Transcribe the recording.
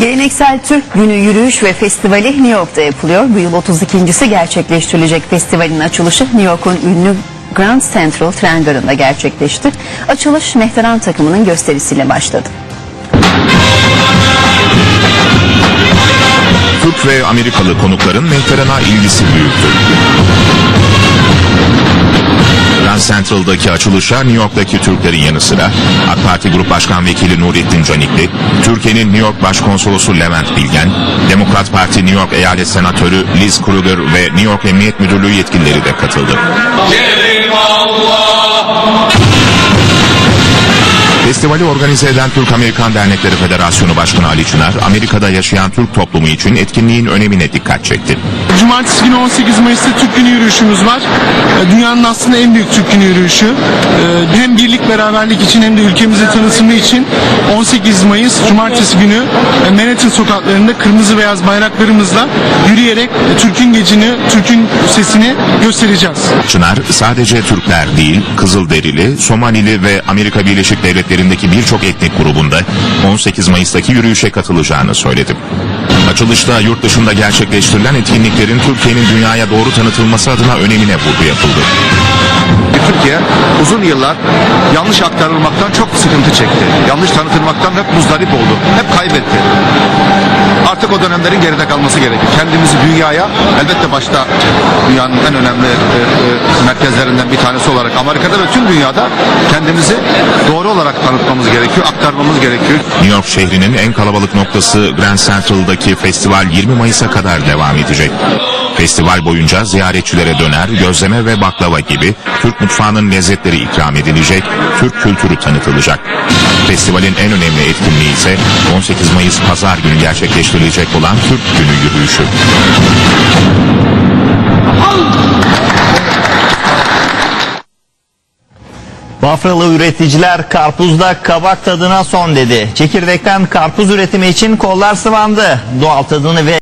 Geleneksel Türk Günü yürüyüş ve festivali New York'ta yapılıyor. Bu yıl 32.si gerçekleştirilecek festivalin açılışı New York'un ünlü Grand Central tren garında gerçekleşti. Açılış Mehteran takımının gösterisiyle başladı. Türk ve Amerikalı konukların Mehteran'a ilgisi büyüktü. Grand Central'daki açılışa New York'taki Türklerin yanı sıra AK Parti Grup Başkan Vekili Nurettin Canikli, Türkiye'nin New York Başkonsolosu Levent Bilgen, Demokrat Parti New York Eyalet Senatörü Liz Kruger ve New York Emniyet Müdürlüğü yetkilileri de katıldı. Festivali organize eden Türk-Amerikan Dernekleri Federasyonu Başkanı Ali Çınar, Amerika'da yaşayan Türk toplumu için etkinliğin önemine dikkat çekti. Cumartesi günü 18 Mayıs'ta Türk Günü yürüyüşümüz var. Ee, Dünyanın aslında en büyük Türk Günü yürüyüşü. Ee, Hem birlik beraberlik için hem de ülkemizi tanıtımı için 18 Mayıs Cumartesi günü e, Manhattan sokaklarında kırmızı beyaz bayraklarımızla yürüyerek e, Türk'ün gecini, Türk'ün sesini göstereceğiz. Çınar sadece Türkler değil, Kızılderili, Somalili ve Amerika Birleşik Devletleri'ndeki birçok etnik grubunda 18 Mayıs'taki yürüyüşe katılacağını söyledi. Açılışta yurt dışında gerçekleştirilen etkinliklerin Türkiye'nin dünyaya doğru tanıtılması adına önemine vurgu yapıldı. Türkiye uzun yıllar yanlış aktarılmaktan çok sıkıntı çekti. Yanlış tanıtılmaktan hep muzdarip oldu. Hep kaybetti. Artık o dönemlerin geride kalması gerekir. Kendimizi dünyaya elbette başta dünyanın en önemli e, e, merkezlerinden bir tanesi olarak Amerika'da ve tüm dünyada kendimizi doğru olarak tanıtmamız gerekiyor, aktarmamız gerekiyor. New York şehrinin en kalabalık noktası Grand Central'daki festival 20 Mayıs'a kadar devam edecek. Festival boyunca ziyaretçilere döner, gözleme ve baklava gibi Türk mutfağının lezzetleri ikram edilecek, Türk kültürü tanıtılacak. Festivalin en önemli etkinliği ise 18 Mayıs Pazar günü gerçekleştirilecek olan Türk Günü yürüyüşü. Bafralı üreticiler karpuzda kabak tadına son dedi. Çekirdekten karpuz üretimi için kollar sıvandı. Doğal tadını ve